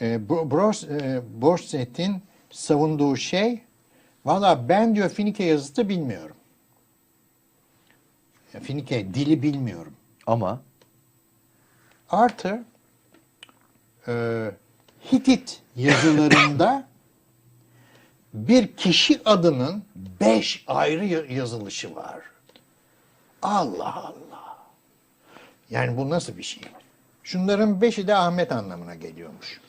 e, Bro- Bros, e, Borset'in savunduğu şey valla ben diyor Finike yazıtı bilmiyorum. Finike dili bilmiyorum. Ama Artı e, Hitit yazılarında bir kişi adının beş ayrı ya- yazılışı var. Allah Allah. Yani bu nasıl bir şey? Şunların beşi de Ahmet anlamına geliyormuş.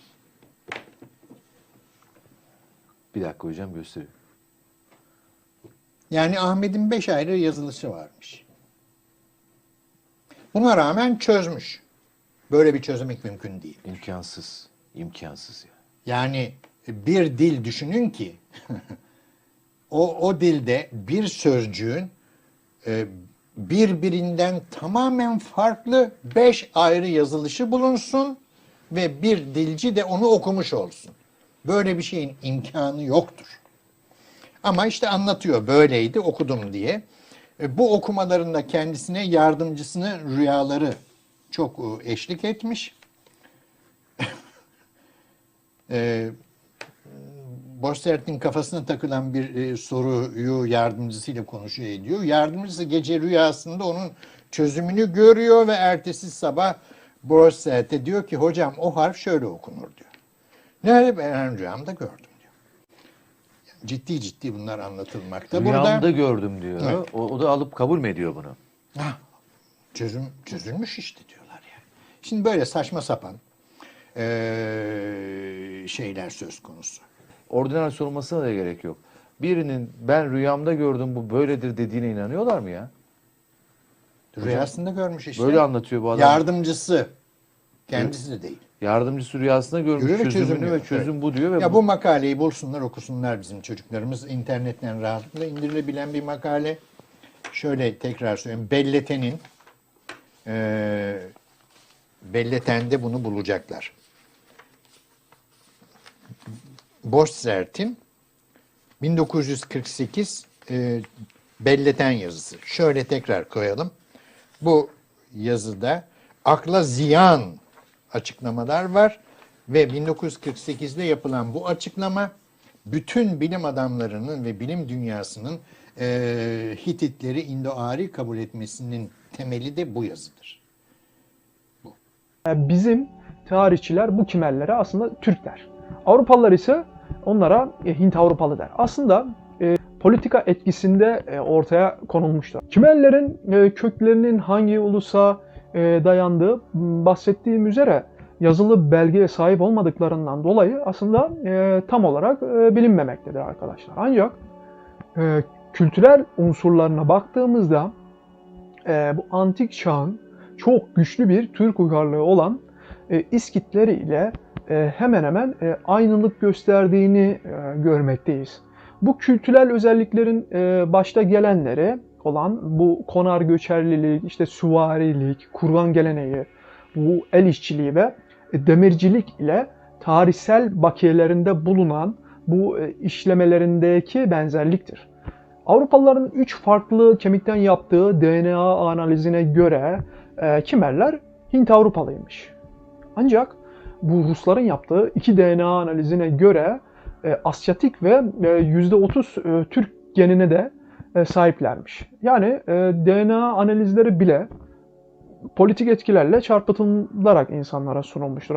Bir dakika hocam göstereyim. Yani Ahmet'in beş ayrı yazılışı varmış. Buna rağmen çözmüş. Böyle bir çözmek mümkün değil. İmkansız. İmkansız ya. Yani bir dil düşünün ki o, o dilde bir sözcüğün e, birbirinden tamamen farklı beş ayrı yazılışı bulunsun ve bir dilci de onu okumuş olsun. Böyle bir şeyin imkanı yoktur. Ama işte anlatıyor böyleydi okudum diye. E, Bu okumalarında kendisine yardımcısının rüyaları çok e, eşlik etmiş. e, Bostert'in kafasına takılan bir e, soruyu yardımcısıyla konuşuyor ediyor. Yardımcısı gece rüyasında onun çözümünü görüyor ve ertesi sabah Bostert'e diyor ki hocam o harf şöyle okunur diyor. Nerede ben rüyamda gördüm diyor. Yani ciddi ciddi bunlar anlatılmakta. Rüyamda Burada gördüm diyor. Evet. O, o da alıp kabul mü ediyor bunu? Ha, çözüm çözülmüş işte diyorlar yani. Şimdi böyle saçma sapan eee, şeyler söz konusu. Orijinal sorulmasına da gerek yok. Birinin ben rüyamda gördüm bu böyledir dediğine inanıyorlar mı ya? Rüyasında görmüş işte. Böyle anlatıyor bu adam. Yardımcısı. Kendisi de değil. Yardımcısı rüyasında görmüş Görüyor çözümünü çözüm ve çözüm Evet. bu diyor ve Ya bu makaleyi bulsunlar okusunlar bizim çocuklarımız. İnternetten rahatlıkla indirilebilen bir makale. Şöyle tekrar söyleyeyim. Belleten'in eee Belleten'de bunu bulacaklar. Boszert'in 1948 e, Belleten yazısı. Şöyle tekrar koyalım. Bu yazıda akla ziyan açıklamalar var ve 1948'de yapılan bu açıklama bütün bilim adamlarının ve bilim dünyasının e, Hititleri Indo-Ari kabul etmesinin temeli de bu yazıdır. E, Bizim tarihçiler bu Kimellere aslında Türkler. Avrupalılar ise onlara e, Hint Avrupalı der. Aslında e, politika etkisinde e, ortaya konulmuştur. Kimellerin e, köklerinin hangi ulusa dayandığı m, bahsettiğim üzere yazılı belgeye sahip olmadıklarından dolayı aslında e, tam olarak e, bilinmemektedir arkadaşlar. Ancak e, kültürel unsurlarına baktığımızda e, bu antik çağın çok güçlü bir Türk uygarlığı olan e, İskitleri ile e, hemen hemen e, aynılık gösterdiğini e, görmekteyiz. Bu kültürel özelliklerin e, başta gelenleri olan bu konar göçerlilik, işte süvarilik, kurgan geleneği, bu el işçiliği ve e, demircilik ile tarihsel bakiyelerinde bulunan bu e, işlemelerindeki benzerliktir. Avrupalıların üç farklı kemikten yaptığı DNA analizine göre e, Kimerler Hint Avrupalıymış. Ancak bu Rusların yaptığı iki DNA analizine göre e, Asyatik ve e, %30 e, Türk genine de sahiplermiş. Yani e, DNA analizleri bile politik etkilerle çarpıtılarak insanlara sunulmuştur.